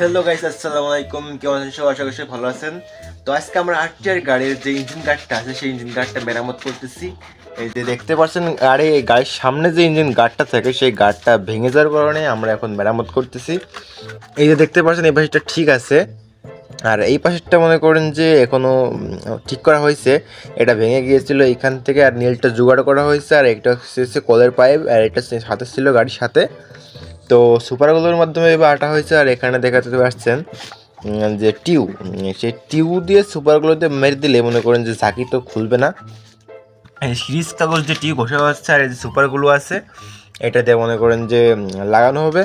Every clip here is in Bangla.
হ্যালো গাইস আসসালামু আলাইকুম কেমন আছেন সবাই? আশা করি ভালো আছেন। তো আজকে আমরা আর্টিয়ার গাড়ির যে ইঞ্জিন গার্ডটা আছে, সেই ইঞ্জিন গার্ডটা মেরামত করতেছি। এই যে দেখতে পাচ্ছেন এই গাড়ির সামনে যে ইঞ্জিন গার্ডটা থাকে, সেই গার্ডটা ভেঙে যাওয়ার কারণে আমরা এখন মেরামত করতেছি। এই যে দেখতে পাচ্ছেন, এই পাশেরটা ঠিক আছে। আর এই পাশেরটা মনে করেন যে এখনও ঠিক করা হয়েছে। এটা ভেঙে গিয়েছিল এখান থেকে, আর নীলটা জোগাড় করা হয়েছে। আর একটা হচ্ছে কলের পাইপ, আর এটা সাথে ছিল গাড়ির সাথে। তো সুপারগুলোর মাধ্যমে এবার আটা হয়েছে, আর এখানে দেখাতে পারছেন যে টিউ সেই টিউ দিয়ে সুপারগুলোতে মেরে দিলে, মনে করেন যে ঝাঁকি তো খুলবে না। সিরিজ কাগজ যে টিউ ঘষা হচ্ছে, আর এই যে সুপারগুলো আছে, এটা দিয়ে মনে করেন যে লাগানো হবে।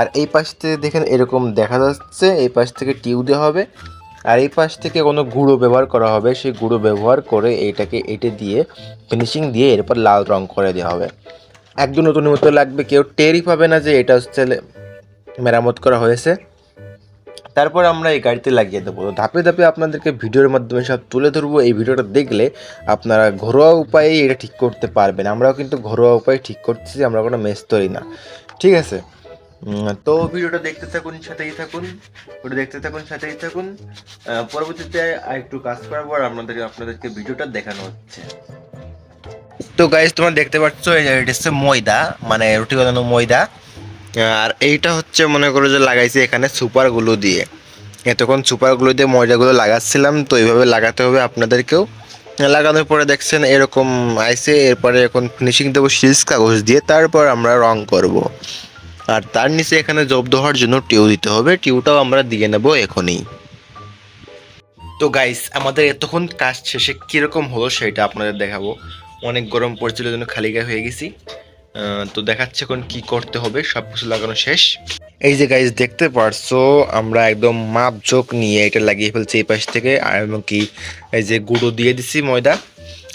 আর এই পাশ থেকে দেখেন এরকম দেখা যাচ্ছে, এই পাশ থেকে টিউ দেওয়া হবে, আর এই পাশ থেকে কোনো গুঁড়ো ব্যবহার করা হবে। সেই গুঁড়ো ব্যবহার করে এইটাকে এটে দিয়ে, ফিনিশিং দিয়ে এরপর লাল রং করে দেওয়া হবে। একদম নতুন মতো লাগবে, কেউ টেরই পাবে না যে এটা হচ্ছে মেরামত করা হয়েছে। তারপর আমরা এই গাড়িতে লাগিয়ে দেবো। ধাপে ধাপে আপনাদেরকে ভিডিওর মাধ্যমে সব তুলে ধরবো। এই ভিডিওটা দেখলে আপনারা ঘরোয়া উপায়ে এটা ঠিক করতে পারবেন। আমরাও কিন্তু ঘরোয়া উপায়ে ঠিক করতেছি, আমরা কোনো মেস্তরি না। ঠিক আছে? তো ভিডিওটা দেখতে থাকুন, সাথেই থাকুন। ওটা দেখতে থাকুন, সাথেই থাকুন। পরবর্তীতে একটু কাজ করার পর আপনাদের আপনাদেরকে ভিডিওটা দেখানো হচ্ছে। তো গাইজ তোমরা দেখতে পাচ্ছ এটা হচ্ছে ময়দা মানে রুটি বানানো ময়দা। আর এইটা হচ্ছে মনে করো যে লাগাইছি এখানে সুপারগুলো দিয়ে। এতক্ষণ সুপারগুলো দিয়ে ময়দাগুলো লাগাচ্ছিলাম, তো এইভাবে লাগাতে হবে আপনাদেরকেও। লাগানোর পরে দেখছেন এরকম আইসে, এরপরে এখন ফিনিশিং দেবো শিলস কাগজ দিয়ে, তারপর আমরা রং করব। আর তার নিচে এখানে জব্দ হওয়ার জন্য টিউ দিতে হবে, টিউটাও আমরা দিয়ে নেব এখনই। তো গাইস আমাদের এতক্ষণ কাজ শেষে কীরকম হলো সেটা আপনাদের দেখাবো। অনেক গরম পড়ছিল জন্য খালি গায়ে হয়ে গেছি। তো দেখাচ্ছে এখন কি করতে হবে সব কিছু লাগানো শেষ। এই যে গাইজ দেখতে পারছ, আমরা একদম মাপ ঝোঁক নিয়ে এটা লাগিয়ে ফেলছি এই পাশ থেকে, আর এবং কি, এই যে গুঁড়ো দিয়ে দিছি ময়দা।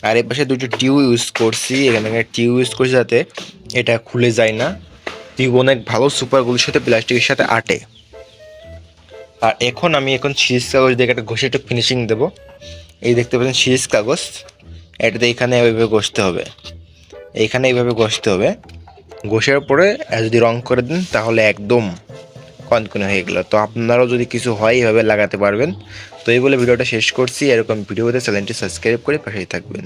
আর এই পাশে দুটো টিউ ইউজ করছি, এখানে টিউ ইউজ করছি যাতে এটা খুলে যায় না। টিউব অনেক ভালো সুপারগুলোর সাথে, প্লাস্টিকের সাথে আটে। আর এখন আমি এখন সিরিজ কাগজ দিয়ে একটা ঘষে একটা ফিনিশিং দেবো। এই দেখতে পাচ্ছেন সিরিজ কাগজ। এটাতে এখানে এইভাবে ঘষতে হবে। এইখানে এইভাবে ঘষতে হবে। ঘষার পরে যদি রং করে দেন, তাহলে একদম কনকনে হয়ে গেলো। তো আপনারাও যদি কিছু হয় এইভাবে লাগাতে পারবেন। তো এই বলে ভিডিওটা শেষ করছি। এরকম ভিডিওতে চ্যানেলটি সাবস্ক্রাইব করে পাশেই থাকবেন।